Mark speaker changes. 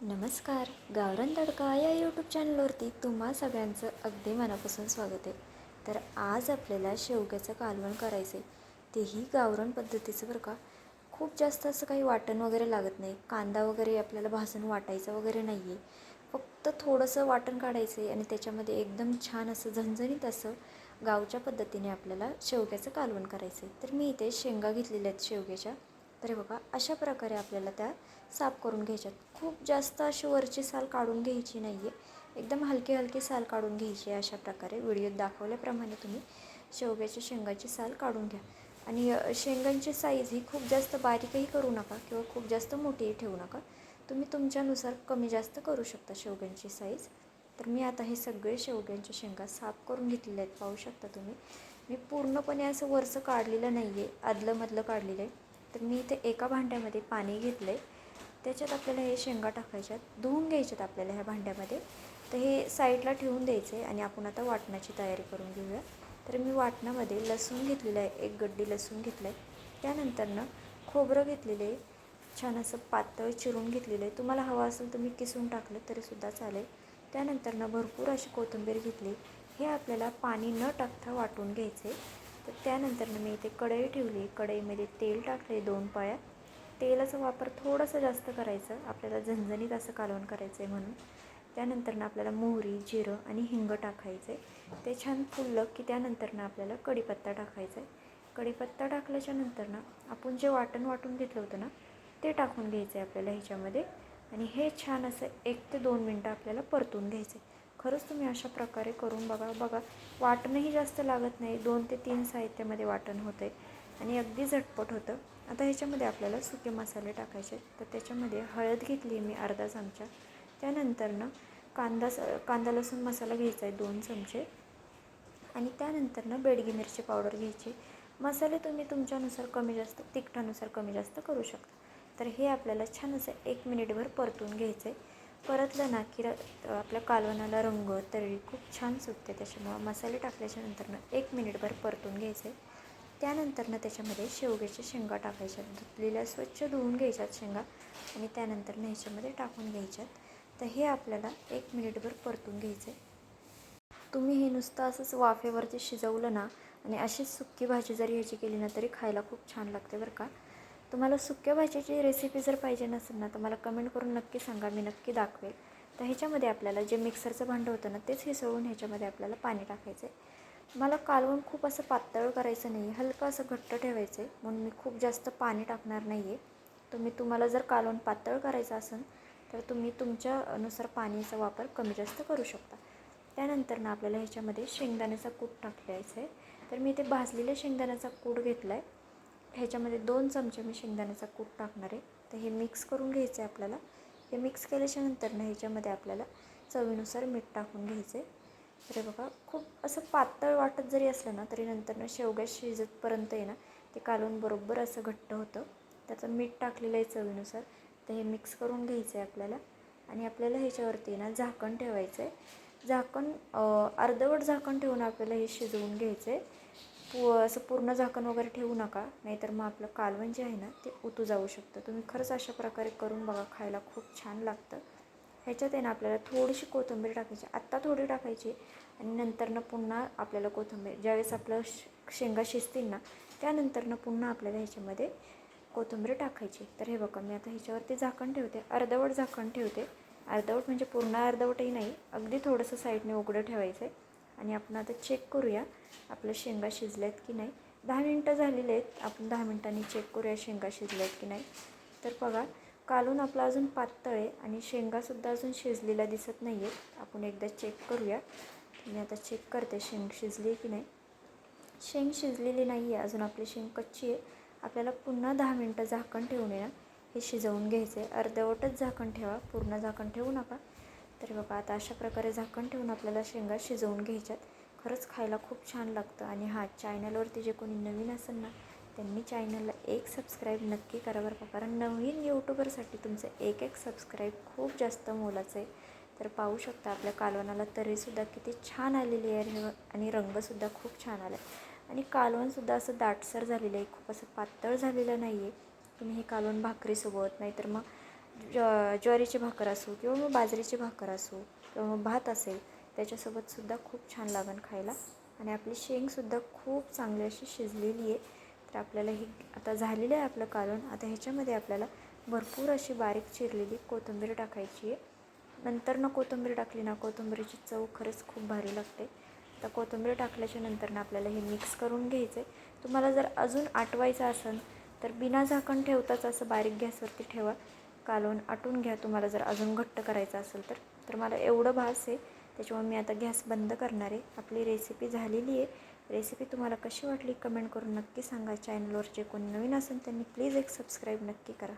Speaker 1: नमस्कार गावरान तडका या यूट्यूब चॅनलवरती तुम्हा सगळ्यांचं अगदी मनापासून स्वागत आहे. तर आज आपल्याला शेवग्याचं कालवण करायचं आहे तेही गावरण पद्धतीचं बरं का? खूप जास्त असं काही वाटण वगैरे लागत नाही. कांदा वगैरे आपल्याला भाजून वाटायचं वगैरे नाही आहे फक्त थोडंसं वाटण काढायचं आहे आणि त्याच्यामध्ये एकदम छान असं झणझणीत असं गावच्या पद्धतीने आपल्याला शेवग्याचं कालवण करायचं आहे तर मी इथे शेंगा घेतलेल्या आहेत शेवग्याच्या. तर हे बघा अशा प्रकारे आपल्याला त्या साफ करून घ्यायच्यात. खूप जास्त अशी वरची साल काढून घ्यायची नाही आहे एकदम हलकी हलकी साल काढून घ्यायची आहे अशा प्रकारे. व्हिडिओत दाखवल्याप्रमाणे तुम्ही शेवग्याच्या शेंगाची साल काढून घ्या. आणि शेंगांची साईज ही खूप जास्त बारीकही करू नका किंवा खूप जास्त मोठीही ठेवू नका. तुम्ही तुमच्यानुसार कमी जास्त करू शकता शेवग्यांची साईज तर मी आता हे सगळे शेवग्यांच्या शेंगा साफ करून घेतलेले आहेत. पाहू शकता तुम्ही. मी पूर्णपणे असं वरचं काढलेलं नाही आहे आदलंमधलं काढलेलं आहे. तर मी इथे एका भांड्यामध्ये पाणी घेतलं आहे त्याच्यात आपल्याला हे शेंगा टाकायच्यात धुवून घ्यायच्यात आपल्याला ह्या भांड्यामध्ये. तर हे साईडला ठेवून द्यायचे आणि आपण आता वाटणाची तयारी करून घेऊया. तर मी वाटणामध्ये लसूण घेतलेलं आहे. एक गड्डी लसूण घेतलं आहे त्यानंतरनं खोबरं घेतलेलं आहे. छान असं पातळ चिरून घेतलेलं आहे. तुम्हाला हवं असेल तुम्ही किसून टाकलं तरीसुद्धा चालेल. त्यानंतरनं भरपूर अशी कोथिंबीर घेतली. हे आपल्याला पाणी न टाकता वाटून घ्यायचे तर त्यानंतरनं मी इथे कढई ठेवली. कढईमध्ये तेल टाकले दोन पाळ्या. तेलाचा वापर थोडासा जास्त करायचा. आपल्याला झणझणीत असं कालवण करायचं आहे म्हणून त्यानंतरनं आपल्याला मोहरी जिरं आणि हिंग टाकायचं आहे ते छान फुललं की त्यानंतरनं आपल्याला कढीपत्ता टाकायचा आहे कढीपत्ता टाकल्याच्या नंतरनं आपण जे वाटण वाटून घेतलं होतं ना ते टाकून घ्यायचं आहे आपल्याला ह्याच्यामध्ये. आणि हे छान असं एक ते दोन मिनटं आपल्याला परतून घ्यायचं आहे खरंच तुम्ही अशा प्रकारे करून बघा बघा. वाटणंही जास्त लागत नाही. दोन ते तीन साहित्यामध्ये वाटण होतं आहे आणि अगदी झटपट होतं. आता ह्याच्यामध्ये आपल्याला सुके मसाले टाकायचे तर त्याच्यामध्ये हळद घेतली मी अर्धा चमचा. त्यानंतरनं कांदा स कांदा लसूण मसाला घ्यायचा आहे दोन चमचे. आणि त्यानंतरनं बेडगी मिरची पावडर घ्यायची. मसाले तुम्ही तुमच्यानुसार कमी जास्त तिखटानुसार कमी जास्त करू शकता. तर हे आपल्याला छान असं एक मिनिटभर परतून घ्यायचं आहे परतलं ना की र आपल्या कालवणाला रंग तळी खूप छान सुटते त्याच्यामुळं मसाले टाकल्याच्या नंतरनं एक मिनिटभर परतून घ्यायचं आहे त्यानंतरनं त्याच्यामध्ये शेवग्याच्या शेंगा टाकायच्या. धुतलेल्या स्वच्छ धुवून घ्यायच्यात शेंगा आणि त्यानंतरनं ह्याच्यामध्ये टाकून घ्यायच्यात. तर हे आपल्याला एक मिनिटभर परतून घ्यायचं आहे तुम्ही हे नुसतं असंच वाफेवरती शिजवलं ना आणि अशीच सुक्की भाजी जरी ह्याची केली ना तरी खायला खूप छान लागते बरं का. तुम्हाला सुक्या भाजीची रेसिपी जर पाहिजे नसेल ना तर मला कमेंट करून नक्की सांगा मी नक्की दाखवेल. तर ह्याच्यामध्ये आपल्याला जे मिक्सरचं भांडं होतं ना तेच हिसळून ह्याच्यामध्ये आपल्याला पाणी टाकायचं आहे मला कालवण खूप असं पातळ करायचं नाही हलकं असं घट्ट ठेवायचं आहे म्हणून मी खूप जास्त पाणी टाकणार नाही आहे तुम्ही तुम्हाला जर कालवण पातळ करायचं असेल तर तुम्ही तुमच्यानुसार पाणीचा वापर कमी जास्त करू शकता. त्यानंतर ना आपल्याला ह्याच्यामध्ये शेंगदाण्याचा कूट टाकायचा आहे. तर मी इथे भाजलेल्या शेंगदाण्याचा कूट घेतला आहे ह्याच्यामध्ये दोन चमचे मी शेंगदाण्याचा कूट टाकणार आहे. तर हे मिक्स करून घ्यायचं आहे आपल्याला. हे मिक्स केल्याच्यानंतर ना ह्याच्यामध्ये आपल्याला चवीनुसार मीठ टाकून घ्यायचं आहे तर बघा खूप असं पातळ वाटत जरी असलं ना तरी नंतर ना शेवग्या शिजतपर्यंत आहे ना ते कालवून बरोबर असं घट्ट होतं. त्याचं मीठ टाकलेलं आहे चवीनुसार. तर हे मिक्स करून घ्यायचं आहे आपल्याला. आणि आपल्याला ह्याच्यावरती ना झाकण ठेवायचं आहे झाकण अर्धवट झाकण ठेवून आपल्याला हे शिजवून घ्यायचं आहे पू असं पूर्ण झाकण वगैरे ठेवू नका. नाहीतर मग आपलं कालवण जे आहे ना ते उतू जाऊ शकतं. तुम्ही खरंच अशा प्रकारे करून बघा खायला खूप छान लागतं. ह्याच्यात आहे ना आपल्याला थोडीशी कोथिंबीर टाकायची. आत्ता थोडी टाकायची आणि नंतरनं पुन्हा आपल्याला कोथिंबीर ज्यावेळेस आपलं श शेंगा शिजतील ना त्यानंतरनं पुन्हा आपल्याला ह्याच्यामध्ये कोथिंबीर टाकायची. तर हे बघा मी आता ह्याच्यावरती झाकण ठेवते. अर्धवट झाकण ठेवते. अर्धवट म्हणजे पूर्ण अर्धवटही नाही अगदी थोडंसं साईडने उघडं ठेवायचं आहे आणि आपण आता चेक करूया आपलं शेंगा शिजल्यात की नाही. दहा मिनटं झालेले आहेत आपण दहा मिनटांनी चेक करूया शेंगा शिजल्यात की नाही. तर बघा कालून आपला अजून पातळ आहे आणि शेंगासुद्धा अजून शिजलेल्या दिसत नाही आहेत आपण एकदा चेक करूया. मी आता चेक करते शेंग शिजली की नाही. शेंग शिजलेली नाही आहे अजून आपली शेंग कच्ची आहे. आपल्याला पुन्हा दहा मिनटं झाकण ठेवून येणार हे शिजवून घ्यायचं आहे अर्धवटच झाकण ठेवा पूर्ण झाकण ठेवू नका. तर बघा आता अशा प्रकारे झाकण ठेवून आपल्याला शेंगा शिजवून घ्यायच्यात. खरंच खायला खूप छान लागतं. आणि हा चॅनलवरती जे कोणी नवीन असेल ना त्यांनी चॅनलला एक सबस्क्राईब नक्की करा बरं का. कारण नवीन यूट्यूबरसाठी तुमचं एक एक सबस्क्राईब खूप जास्त मोलाचं आहे. तर पाहू शकता आपल्या कालवणाला तरीसुद्धा किती छान आलेली आहे. आणि रंगसुद्धा खूप छान आला आहे आणि कालवणसुद्धा असं दाटसर झालेलं आहे. खूप असं पातळ झालेलं नाही आहे तुम्ही हे कालवण भाकरीसोबत नाहीतर मग ज्व ज्वारीची भाकर असो किंवा मग बाजरीची भाकर असो किंवा मग भात असेल त्याच्यासोबतसुद्धा खूप छान लागण खायला. आणि आपली शेंगसुद्धा खूप चांगली अशी शिजलेली आहे. तर आपल्याला ही आता झालेलं आहे आपलं कालवण. आता ह्याच्यामध्ये आपल्याला भरपूर अशी बारीक चिरलेली कोथिंबीर टाकायची आहे. नंतर ना कोथिंबीर टाकली ना कोथिंबीरीची चव खरंच खूप भारी लागते. आता कोथिंबीर टाकल्याच्या नंतर ना आपल्याला हे मिक्स करून घ्यायचं आहे तुम्हाला जर अजून आटवायचं असेल तर बिना झाकण ठेवताच असं बारीक गॅसवरती ठेवा. कालवण आटून घ्या. तुम्हाला जर अजून घट्ट करायचं असेल तर तर मला एवढं भास आहे. त्याच्यामुळे मी आता गॅस बंद करणार आहे. आपली रेसिपी झालेली आहे. रेसिपी तुम्हाला कशी वाटली? कमेंट करून नक्की सांगा. चॅनलवर जे कोणी नवीन असेल त्यांनी प्लीज एक सबस्क्राईब नक्की करा.